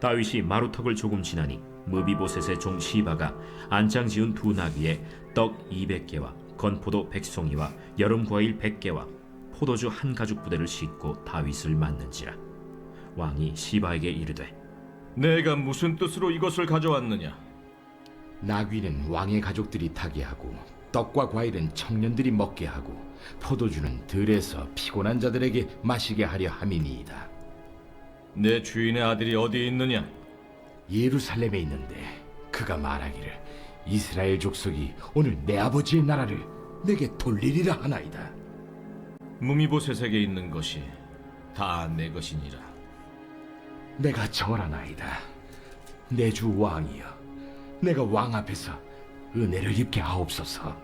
다윗이 마루턱을 조금 지나니 무비보셋의 종 시바가 안장 지은 두 나귀에 떡 200개와 건포도 100송이와 여름 과일 100개와 포도주 한 가죽 부대를 싣고 다윗을 맞는지라 왕이 시바에게 이르되 내가 무슨 뜻으로 이것을 가져왔느냐? 나귀는 왕의 가족들이 타게 하고 떡과 과일은 청년들이 먹게 하고 포도주는 들에서 피곤한 자들에게 마시게 하려 함이니이다. 내 주인의 아들이 어디 있느냐? 예루살렘에 있는데 그가 말하기를 이스라엘 족속이 오늘 내 아버지의 나라를 내게 돌리리라 하나이다. 무미보셋에게 있는 것이 다 내 것이니라. 내가 정하나이다. 내 주 왕이여, 내가 왕 앞에서 은혜를 입게 하옵소서.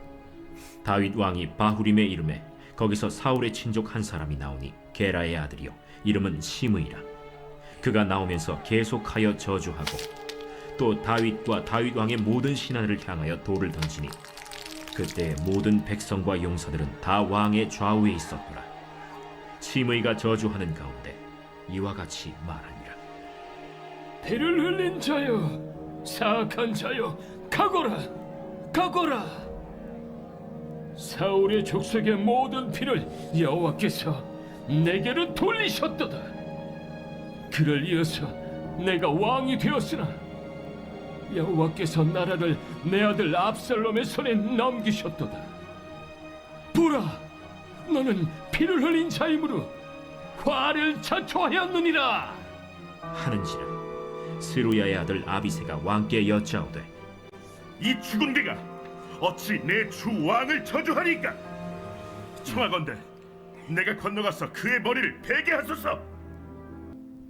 다윗 왕이 바후림에 이름에 거기서 사울의 친족 한 사람이 나오니 게라의 아들이요 이름은 시므이라 그가 나오면서 계속하여 저주하고 또 다윗과 다윗 왕의 모든 신하들을 향하여 돌을 던지니 그때 모든 백성과 용사들은 다 왕의 좌우에 있었더라 시므이가 저주하는 가운데 이와 같이 말하니라 피를 흘린 자여, 사악한 자여, 가거라, 가거라. 사울의 족속의 모든 피를 여호와께서 내게로 돌리셨도다. 그를 이어서 내가 왕이 되었으나 여호와께서 나라를 내 아들 압살롬의 손에 넘기셨도다. 보라, 너는 피를 흘린 자이므로 화를 자초하였느니라. 하는지라 스루야의 아들 아비세가 왕께 여짜오되 이 죽은 개가 어찌 내 주 왕을 저주하니까 청하건대 내가 건너가서 그의 머리를 베게 하소서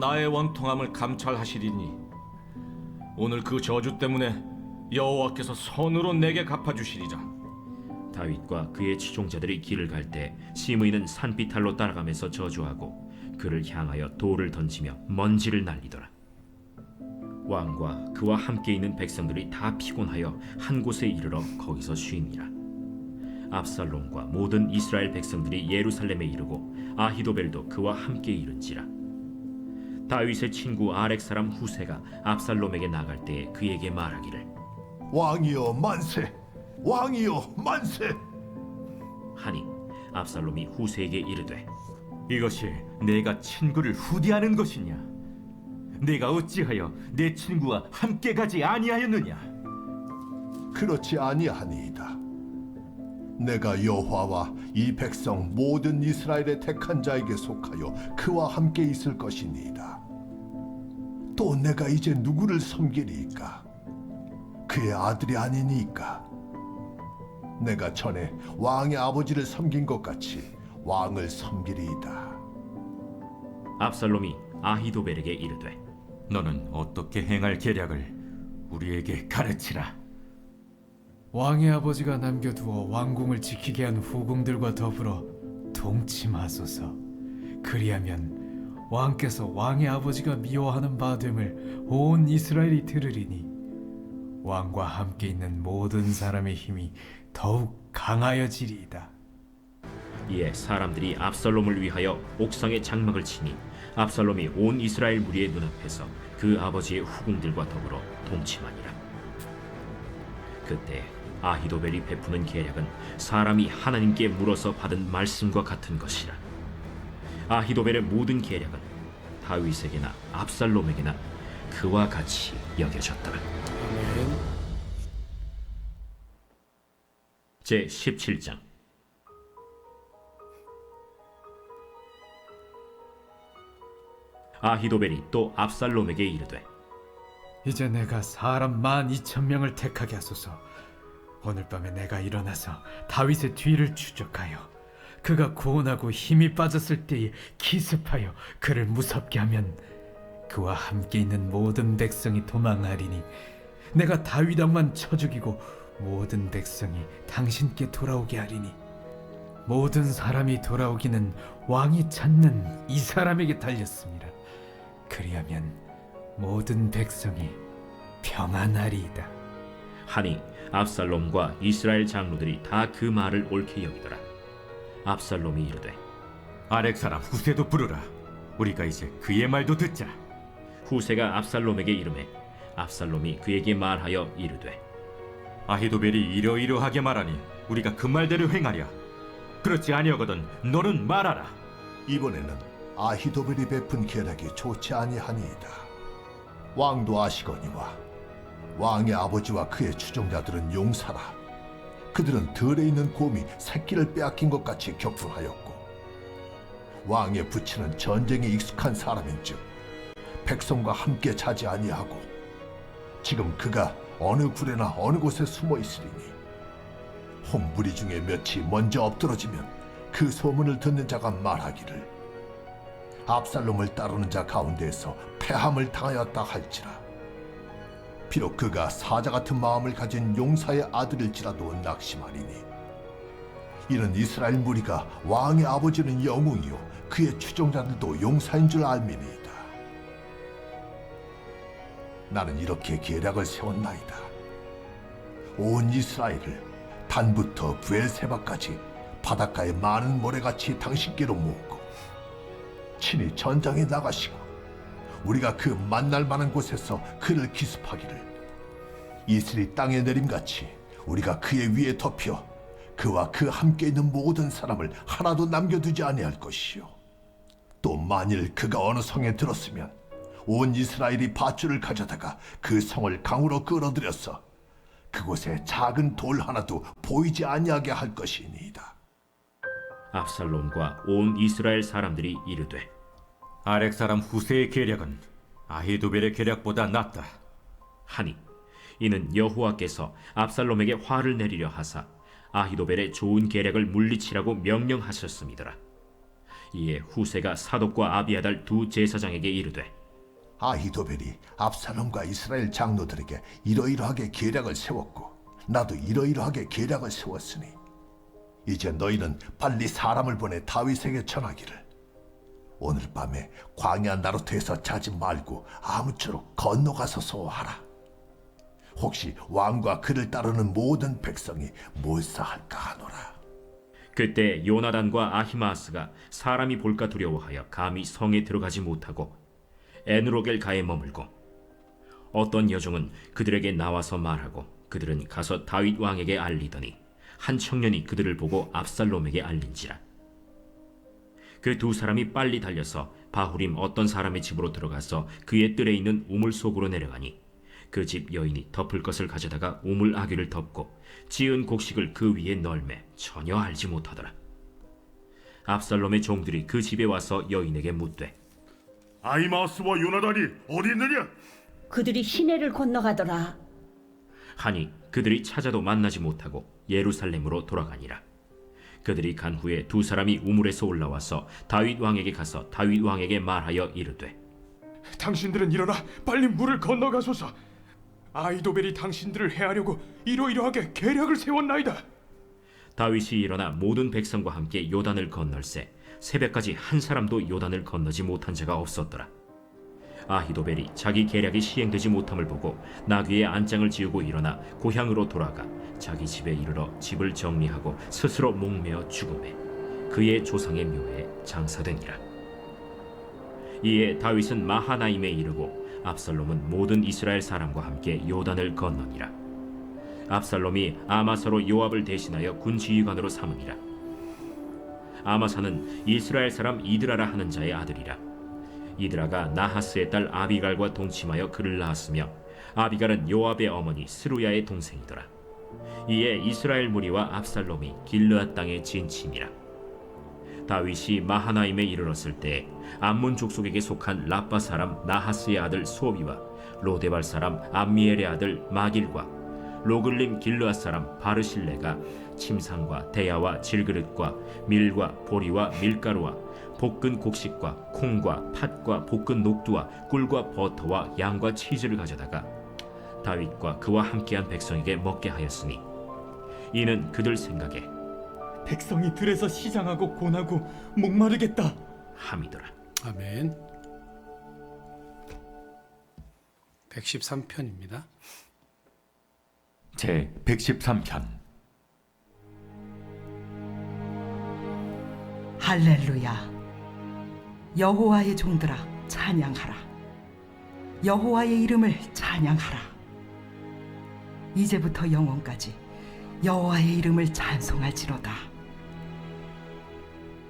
나의 원통함을 감찰하시리니 오늘 그 저주 때문에 여호와께서 선으로 내게 갚아주시리라 다윗과 그의 추종자들이 길을 갈 때 시므이는 산비탈로 따라가면서 저주하고 그를 향하여 돌을 던지며 먼지를 날리더라. 왕과 그와 함께 있는 백성들이 다 피곤하여 한 곳에 이르러 거기서 쉬니라. 압살롬과 모든 이스라엘 백성들이 예루살렘에 이르고 아히도벨도 그와 함께 이른지라. 다윗의 친구 아렉 사람 후세가 압살롬에게 나갈 때에 그에게 말하기를 왕이여 만세! 왕이여 만세! 하니 압살롬이 후세에게 이르되 이것이 내가 친구를 후대하는 것이냐? 내가 어찌하여 내 친구와 함께 가지 아니하였느냐? 그렇지 아니하니이다. 내가 여호와와 이 백성 모든 이스라엘의 택한 자에게 속하여 그와 함께 있을 것이니이다. 또 내가 이제 누구를 섬기리이까? 그의 아들이 아니니까. 내가 전에 왕의 아버지를 섬긴 것 같이 왕을 섬기리이다. 압살롬이 아히도벨에게 이르되 너는 어떻게 행할 계략을 우리에게 가르치라. 왕의 아버지가 남겨두어 왕궁을 지키게 한 후궁들과 더불어 동침하소서. 그리하면 왕께서 왕의 아버지가 미워하는 바됨을 온 이스라엘이 들으리니 왕과 함께 있는 모든 사람의 힘이 더욱 강하여지리이다. 이에 사람들이 압살롬을 위하여 옥상에 장막을 치니 압살롬이 온 이스라엘 무리의 눈앞에서 그 아버지의 후궁들과 더불어 동침하니라. 그때 아히도벨이 베푸는 계략은 사람이 하나님께 물어서 받은 말씀과 같은 것이라. 아히도벨의 모든 계략은 다윗에게나 압살롬에게나 그와 같이 여겨졌더라. 제 17장 아히도벨이 또 압살롬에게 이르되 이제 내가 사람 만 이천 명을 택하게 하소서. 오늘 밤에 내가 일어나서 다윗의 뒤를 추적하여 그가 고온하고 힘이 빠졌을 때에 기습하여 그를 무섭게 하면 그와 함께 있는 모든 백성이 도망하리니 내가 다윗 왕만 쳐 죽이고 모든 백성이 당신께 돌아오게 하리니 모든 사람이 돌아오기는 왕이 찾는 이 사람에게 달렸습니다. 그리하면 모든 백성이 평안하리이다. 하니 압살롬과 이스라엘 장로들이 다 그 말을 옳게 여기더라. 압살롬이 이르되 아렉 사람 후세도 부르라. 우리가 이제 그의 말도 듣자. 후세가 압살롬에게 이르매 압살롬이 그에게 말하여 이르되 아히도벨이 이러이러하게 말하니 우리가 그 말대로 행하랴. 그렇지 아니하거든 너는 말하라. 이번에는 아히도벨이 베푼 계략이 좋지 아니하니이다. 왕도 아시거니와 왕의 아버지와 그의 추종자들은 용사라. 그들은 들에 있는 곰이 새끼를 빼앗긴 것 같이 격분하였고 왕의 부친은 전쟁에 익숙한 사람인즉 백성과 함께 자지 아니하고 지금 그가 어느 굴에나 어느 곳에 숨어 있으리니 홍부리 중에 몇이 먼저 엎드러지면 그 소문을 듣는 자가 말하기를 압살롬을 따르는 자 가운데에서 패함을 당하였다 할지라 비록 그가 사자 같은 마음을 가진 용사의 아들일지라도 낙심하리니. 이는 이스라엘 무리가 왕의 아버지는 영웅이요 그의 추종자들도 용사인 줄 알미니이다. 나는 이렇게 계략을 세웠나이다. 온 이스라엘을 단부터 부엘세바까지 바닷가의 많은 모래같이 당신께로 모으고 친히 전장에 나가시고 우리가 그 만날 만한 곳에서 그를 기습하기를 이슬이 땅에 내림같이 우리가 그의 위에 덮여 그와 그 함께 있는 모든 사람을 하나도 남겨두지 아니할 것이요 또 만일 그가 어느 성에 들었으면 온 이스라엘이 밧줄을 가져다가 그 성을 강으로 끌어들여서 그곳에 작은 돌 하나도 보이지 아니하게 할 것이니이다. 압살롬과 온 이스라엘 사람들이 이르되 아렉 사람 후세의 계략은 아히도벨의 계략보다 낫다. 하니 이는 여호와께서 압살롬에게 화를 내리려 하사 아히도벨의 좋은 계략을 물리치라고 명령하셨음이더라. 이에 후세가 사독과 아비아달 두 제사장에게 이르되 아히도벨이 압살롬과 이스라엘 장로들에게 이러이러하게 계략을 세웠고 나도 이러이러하게 계략을 세웠으니 이제 너희는 빨리 사람을 보내 다윗에게 전하기를 오늘 밤에 광야 나루트에서 자지 말고 아무쪼록 건너가서 소하라. 혹시 왕과 그를 따르는 모든 백성이 몰사할까 하노라. 그때 요나단과 아히마스가 사람이 볼까 두려워하여 감히 성에 들어가지 못하고 에누로겔 가에 머물고 어떤 여종은 그들에게 나와서 말하고 그들은 가서 다윗 왕에게 알리더니 한 청년이 그들을 보고 압살롬에게 알린지라 그 두 사람이 빨리 달려서 바후림 어떤 사람의 집으로 들어가서 그의 뜰에 있는 우물 속으로 내려가니 그 집 여인이 덮을 것을 가져다가 우물 아귀를 덮고 지은 곡식을 그 위에 널매 전혀 알지 못하더라 압살롬의 종들이 그 집에 와서 여인에게 묻되 아이마스와 요나단이 어디 있느냐? 그들이 시내를 건너가더라. 하니 그들이 찾아도 만나지 못하고 예루살렘으로 돌아가니라. 그들이 간 후에 두 사람이 우물에서 올라와서 다윗 왕에게 가서 다윗 왕에게 말하여 이르되 당신들은 일어나 빨리 물을 건너가소서. 아이도벨이 당신들을 해하려고 이러이러하게 계략을 세웠나이다. 다윗이 일어나 모든 백성과 함께 요단을 건널세 새벽까지 한 사람도 요단을 건너지 못한 자가 없었더라. 아히도벨이 자기 계략이 시행되지 못함을 보고 나귀의 안장을 지우고 일어나 고향으로 돌아가 자기 집에 이르러 집을 정리하고 스스로 목매어 죽음에 그의 조상의 묘에 장사되니라. 이에 다윗은 마하나임에 이르고 압살롬은 모든 이스라엘 사람과 함께 요단을 건너니라. 압살롬이 아마사로 요압을 대신하여 군 지휘관으로 삼으니라. 아마사는 이스라엘 사람 이드라라 하는 자의 아들이라. 이드라가 나하스의 딸 아비갈과 동침하여 그를 낳았으며 아비갈은 요압의 어머니 스루야의 동생이더라. 이에 이스라엘 무리와 압살롬이 길르앗 땅에 진침이라. 다윗이 마하나임에 이르렀을 때 암몬 족속에게 속한 라빠 사람 나하스의 아들 소비와 로데발 사람 암미엘의 아들 마길과 로글림 길르앗 사람 바르실레가 침상과 대야와 질그릇과 밀과 보리와 밀가루와 볶은 곡식과 콩과 팥과 볶은 녹두와 꿀과 버터와 양과 치즈를 가져다가 다윗과 그와 함께한 백성에게 먹게 하였으니 이는 그들 생각에 백성이 들에서 시장하고 고나고 목마르겠다. 함이더라. 아멘. 113편입니다. 제 113편 할렐루야 여호와의 종들아 찬양하라. 여호와의 이름을 찬양하라. 이제부터 영원까지 여호와의 이름을 찬송할지로다.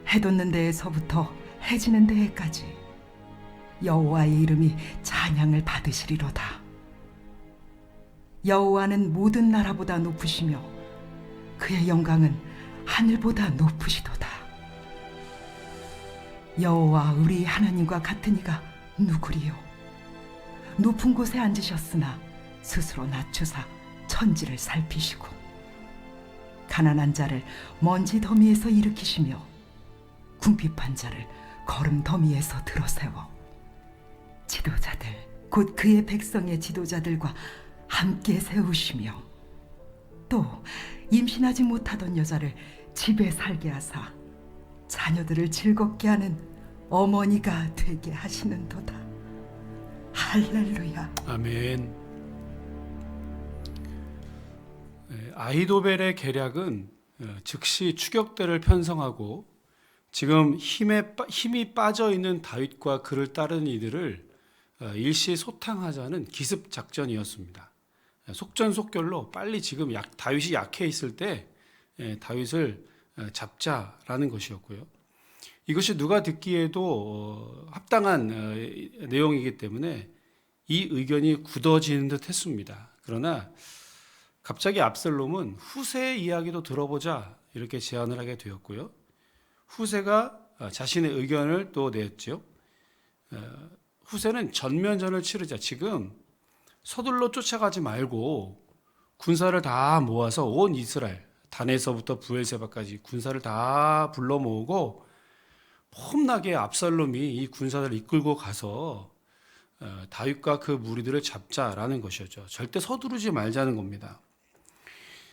해 돋는 데에서부터 해 지는 데에까지 여호와의 이름이 찬양을 받으시리로다. 여호와는 모든 나라보다 높으시며 그의 영광은 하늘보다 높으시도다 여호와 우리 하나님과 같은 이가 누구리요? 높은 곳에 앉으셨으나 스스로 낮추사 천지를 살피시고 가난한 자를 먼지 더미에서 일으키시며 궁핍한 자를 걸음 더미에서 들어세워 지도자들 곧 그의 백성의 지도자들과 함께 세우시며 또 임신하지 못하던 여자를 집에 살게 하사 자녀들을 즐겁게 하는 어머니가 되게 하시는도다. 할렐루야. 아멘. 네, 아이도벨의 계략은 어, 즉시 추격대를 편성하고 지금 힘에 빠- 힘이 빠져 있는 다윗과 그를 따르는 이들을 어, 일시 소탕하자는 기습 작전이었습니다. 속전속결로 빨리 지금 약, 다윗이 약해 있을 때 예, 다윗을 어, 잡자라는 것이었고요. 이것이 누가 듣기에도 어, 합당한 어, 내용이기 때문에 이 의견이 굳어지는 듯 했습니다. 그러나 갑자기 압살롬은 후세의 이야기도 들어보자 이렇게 제안을 하게 되었고요. 후세가 어, 자신의 의견을 또 냈죠. 어, 후세는 전면전을 치르자 지금 서둘러 쫓아가지 말고 군사를 다 모아서 온 이스라엘 단에서부터 부엘세바까지 군사를 다 불러 모으고 폼나게 압살롬이 이 군사들을 이끌고 가서 어, 다윗과 그 무리들을 잡자라는 것이었죠. 절대 서두르지 말자는 겁니다.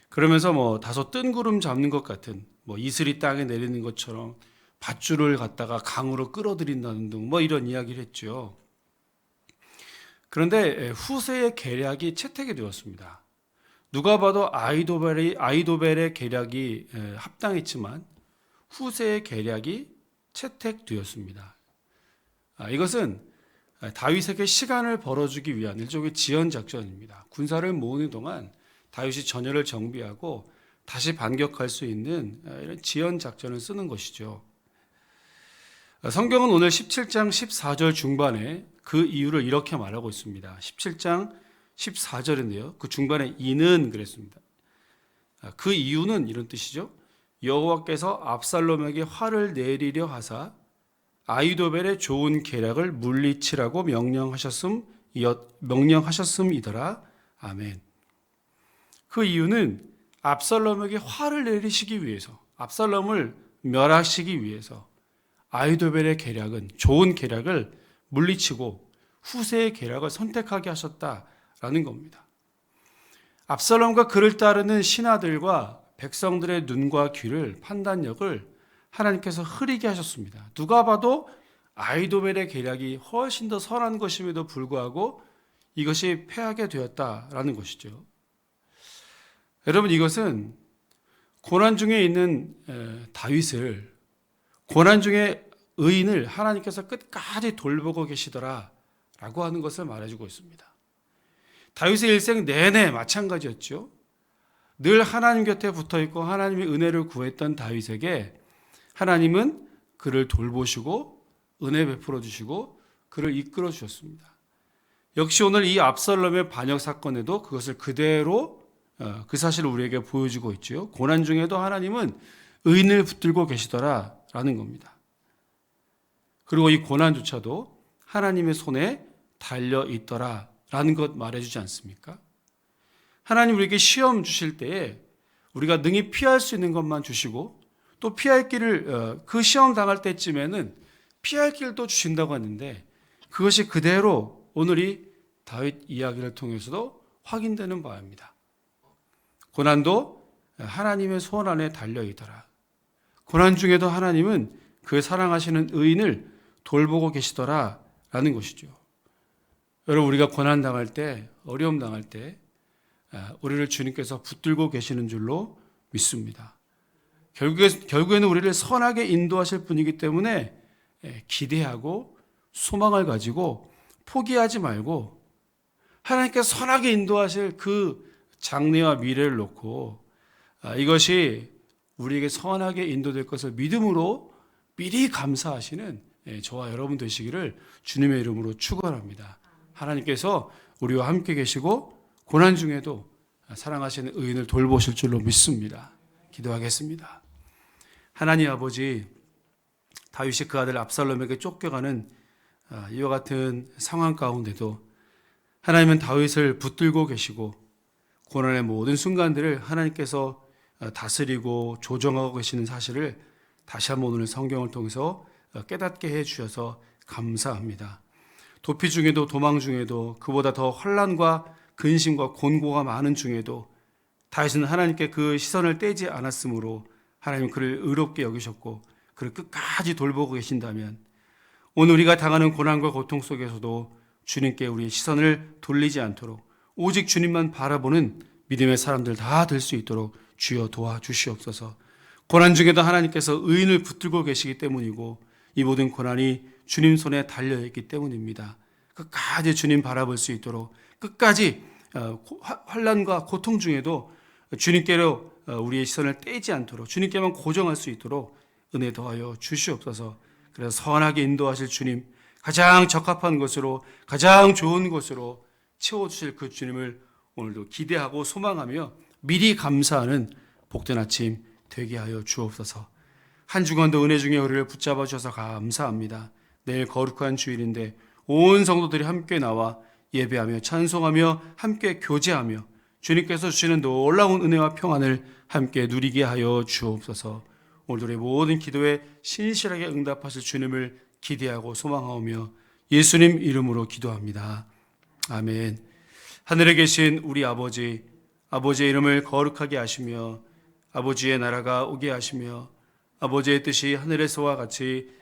그러면서 뭐 다소 뜬구름 잡는 것 같은 뭐 이슬이 땅에 내리는 것처럼 밧줄을 갖다가 강으로 끌어들인다는 등 뭐 이런 이야기를 했죠. 그런데 후세의 계략이 채택이 되었습니다. 누가 봐도 아이도벨의 아이도벨의 계략이 에, 합당했지만 후세의 계략이 채택되었습니다. 아, 이것은 다윗에게 시간을 벌어주기 위한 일종의 지연 작전입니다. 군사를 모으는 동안 다윗이 전열을 정비하고 다시 반격할 수 있는 아, 이런 지연 작전을 쓰는 것이죠. 아, 성경은 오늘 17장 14절 중반에 그 이유를 이렇게 말하고 있습니다. 17장 14절인데요. 그 중반에 이는 그랬습니다. 아, 그 이유는 이런 뜻이죠. 여호와께서 압살롬에게 화를 내리려 하사 아이도벨의 좋은 계략을 물리치라고 명령하셨음 명령하셨음이더라. 아멘. 그 이유는 압살롬에게 화를 내리시기 위해서, 압살롬을 멸하시기 위해서 아이도벨의 계략은 좋은 계략을 물리치고 후세의 계략을 선택하게 하셨다 라는 겁니다. 압살롬과 그를 따르는 신하들과 백성들의 눈과 귀를 판단력을 하나님께서 흐리게 하셨습니다. 누가 봐도 아이도벨의 계략이 훨씬 더 선한 것임에도 불구하고 이것이 패하게 되었다라는 것이죠. 여러분 이것은 고난 중에 있는 다윗을 고난 중에 의인을 하나님께서 끝까지 돌보고 계시더라라고 하는 것을 말해주고 있습니다. 다윗의 일생 내내 마찬가지였죠. 늘 하나님 곁에 붙어 있고 하나님의 은혜를 구했던 다윗에게 하나님은 그를 돌보시고 은혜 베풀어 주시고 그를 이끌어 주셨습니다. 역시 오늘 이 압살롬의 반역 사건에도 그것을 그대로 그 사실을 우리에게 보여주고 있죠. 고난 중에도 하나님은 의인을 붙들고 계시더라라는 겁니다. 그리고 이 고난조차도 하나님의 손에 달려 있더라 라는 것 말해주지 않습니까? 하나님 우리에게 시험 주실 때에 우리가 능히 피할 수 있는 것만 주시고 또 피할 길을 그 시험 당할 때쯤에는 피할 길도 주신다고 하는데 그것이 그대로 오늘이 다윗 이야기를 통해서도 확인되는 바입니다. 고난도 하나님의 손 안에 달려 있더라. 고난 중에도 하나님은 그 사랑하시는 의인을 돌보고 계시더라 라는 것이죠. 여러분 우리가 고난 당할 때 어려움 당할 때 아, 우리를 주님께서 붙들고 계시는 줄로 믿습니다. 결국에, 결국에는 우리를 선하게 인도하실 분이기 때문에 예, 기대하고 소망을 가지고 포기하지 말고 하나님께 선하게 인도하실 그 장래와 미래를 놓고 아, 이것이 우리에게 선하게 인도될 것을 믿음으로 미리 감사하시는 예, 저와 여러분 되시기를 주님의 이름으로 축원합니다. 하나님께서 우리와 함께 계시고 고난 중에도 사랑하시는 의인을 돌보실 줄로 믿습니다. 기도하겠습니다. 하나님 아버지 다윗이 그 아들 압살롬에게 쫓겨가는 아, 이와 같은 상황 가운데도 하나님은 다윗을 붙들고 계시고 고난의 모든 순간들을 하나님께서 아, 다스리고 조정하고 계시는 사실을 다시 한번 오늘 성경을 통해서 아, 깨닫게 해 주셔서 감사합니다. 도피 중에도 도망 중에도 그보다 더 환란과 근심과 곤고가 많은 중에도 다윗은 하나님께 그 시선을 떼지 않았으므로 하나님 그를 의롭게 여기셨고 그를 끝까지 돌보고 계신다면 오늘 우리가 당하는 고난과 고통 속에서도 주님께 우리의 시선을 돌리지 않도록 오직 주님만 바라보는 믿음의 사람들 다 될 수 있도록 주여 도와주시옵소서. 고난 중에도 하나님께서 의인을 붙들고 계시기 때문이고 이 모든 고난이 주님 손에 달려 있기 때문입니다. 끝까지 주님 바라볼 수 있도록 끝까지 어, 환란과 고통 중에도 주님께로 어, 우리의 시선을 떼지 않도록 주님께만 고정할 수 있도록 은혜 더하여 주시옵소서. 그래서 선하게 인도하실 주님 가장 적합한 것으로 가장 좋은 것으로 채워 주실 그 주님을 오늘도 기대하고 소망하며 미리 감사하는 복된 아침 되게 하여 주옵소서. 한 주간도 은혜 중에 우리를 붙잡아 주셔서 감사합니다. 내일 거룩한 주일인데 온 성도들이 함께 나와 예배하며 찬송하며 함께 교제하며 주님께서 주시는 놀라운 은혜와 평안을 함께 누리게 하여 주옵소서. 우리 모든 기도에 신실하게 응답하실 주님을 기대하고 소망하오며 예수님 이름으로 기도합니다. 아멘. 하늘에 계신 우리 아버지, 아버지의 이름을 거룩하게 하시며 아버지의 나라가 오게 하시며 아버지의 뜻이 하늘에서와 같이